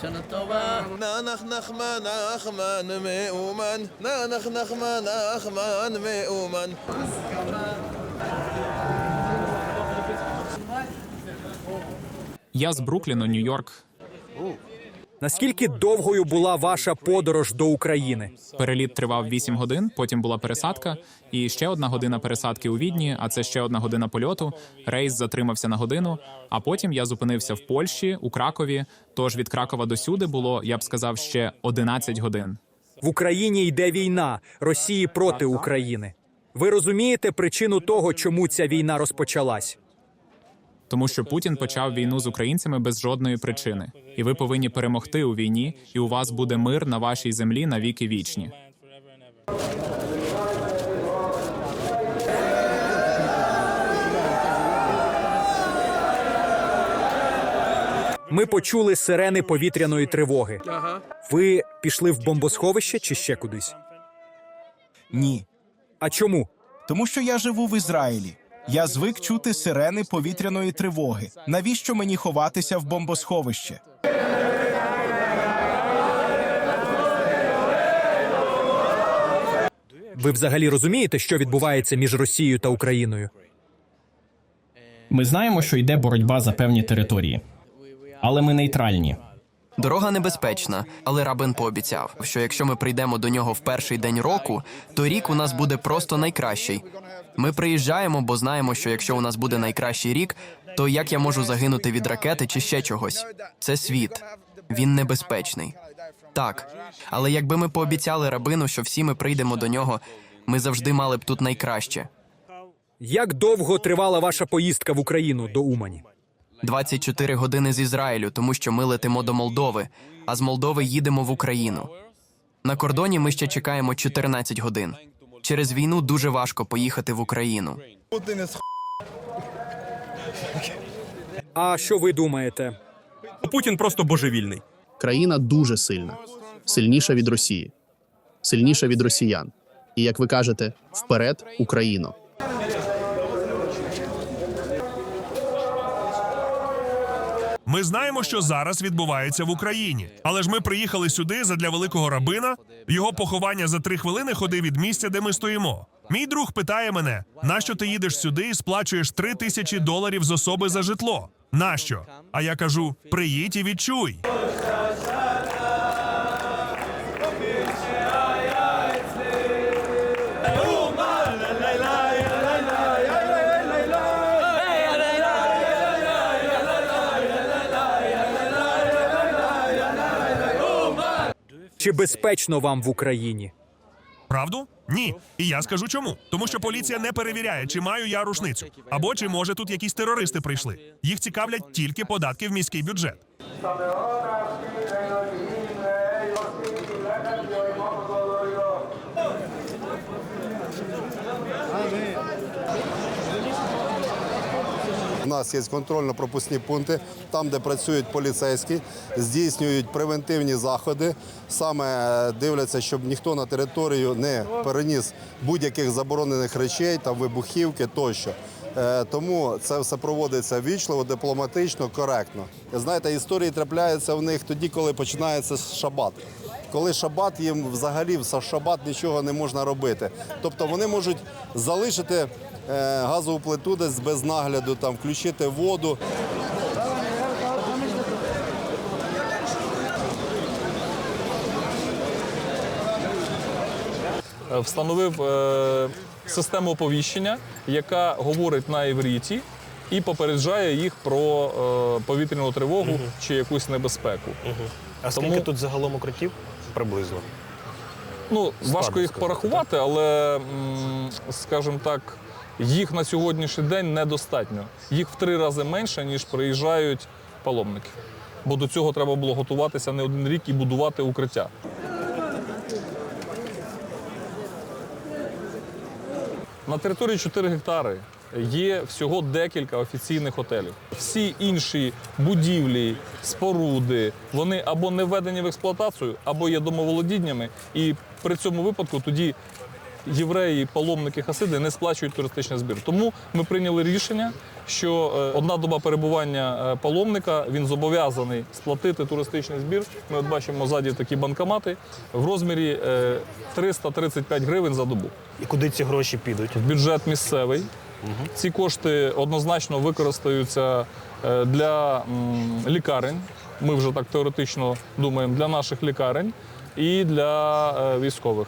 שנה טובה. נח נחמן נחמן מאומן, נח נחמן נחמן מאומן. Я з Брукліну, Нью-Йорк. Наскільки довгою була ваша подорож до України? Переліт тривав 8 годин, потім була пересадка, і ще одна година пересадки у Відні, а це ще одна година польоту. Рейс затримався на годину. А потім я зупинився в Польщі, у Кракові. Тож від Кракова до сюди було, я б сказав, ще 11 годин. В Україні йде війна Росії проти України. Ви розумієте причину того, чому ця війна розпочалась? Тому що Путін почав війну з українцями без жодної причини, і ви повинні перемогти у війні, і у вас буде мир на вашій землі на віки вічні. Ми почули сирени повітряної тривоги. Ви пішли в бомбосховище чи ще кудись? Ні. А чому? Тому що я живу в Ізраїлі. Я звик чути сирени повітряної тривоги. Навіщо мені ховатися в бомбосховище? Ви взагалі розумієте, що відбувається між Росією та Україною? Ми знаємо, що йде боротьба за певні території, але ми нейтральні. Дорога небезпечна, але Рабин пообіцяв, що якщо ми прийдемо до нього в перший день року, то рік у нас буде просто найкращий. Ми приїжджаємо, бо знаємо, що якщо у нас буде найкращий рік, то як я можу загинути від ракети чи ще чогось? Це світ. Він небезпечний. Так. Але якби ми пообіцяли рабину, що всі ми прийдемо до нього, ми завжди мали б тут найкраще. Як довго тривала ваша поїздка в Україну до Умані? 24 години з Ізраїлю, тому що ми летимо до Молдови, а з Молдови їдемо в Україну. На кордоні ми ще чекаємо 14 годин. Через війну дуже важко поїхати в Україну. А що ви думаєте? Путін просто божевільний. Країна дуже сильна, сильніша від Росії, сильніша від росіян. І як ви кажете, вперед, Україно. Ми знаємо, що зараз відбувається в Україні. Але ж ми приїхали сюди задля великого рабина. Його поховання за три хвилини ходи від місця, де ми стоїмо. Мій друг питає мене: нащо ти їдеш сюди і сплачуєш три тисячі доларів з особи за житло? Нащо? А я кажу: приїдь і відчуй. Чи безпечно вам в Україні? Правду? Ні. І я скажу чому. Тому що поліція не перевіряє, чи маю я рушницю, або чи може тут якісь терористи прийшли. Їх цікавлять тільки податки в міський бюджет. Нас є контрольно-пропускні пункти, там, де працюють поліцейські, здійснюють превентивні заходи. Саме е, дивляться, щоб ніхто на територію не переніс будь-яких заборонених речей, там вибухівки тощо. Е, Тому це все проводиться вічливо, дипломатично, коректно. Знаєте, історії трапляються в них тоді, коли починається шабат. Коли шабат, їм взагалі в шабат нічого не можна робити. Тобто вони можуть залишити газову плиту десь без нагляду, там, включити воду. е, встановив е, систему оповіщення, яка говорить на івриті і попереджає їх про е, повітряну тривогу чи якусь небезпеку. А Тому- скільки тут загалом укриттів? Приблизно. Ну, важко їх сказати. порахувати, але, м, скажімо так, їх на сьогоднішній день недостатньо. Їх в три рази менше, ніж приїжджають паломники. Бо до цього треба було готуватися не один рік і будувати укриття. На території 4 гектари є всього декілька офіційних готелів. Всі інші будівлі, споруди, вони або не введені в експлуатацію, або є домоволодіннями. І при цьому випадку тоді євреї, паломники, хасиди не сплачують туристичний збір. Тому ми прийняли рішення, що е, одна доба перебування е, паломника він зобов'язаний сплатити туристичний збір. Ми от бачимо ззаді такі банкомати в розмірі е, 335 гривень за добу. І куди ці гроші підуть? В бюджет місцевий. Ці кошти однозначно використаються е, для лікарень. Ми вже так теоретично думаємо, для наших лікарень і для е, військових.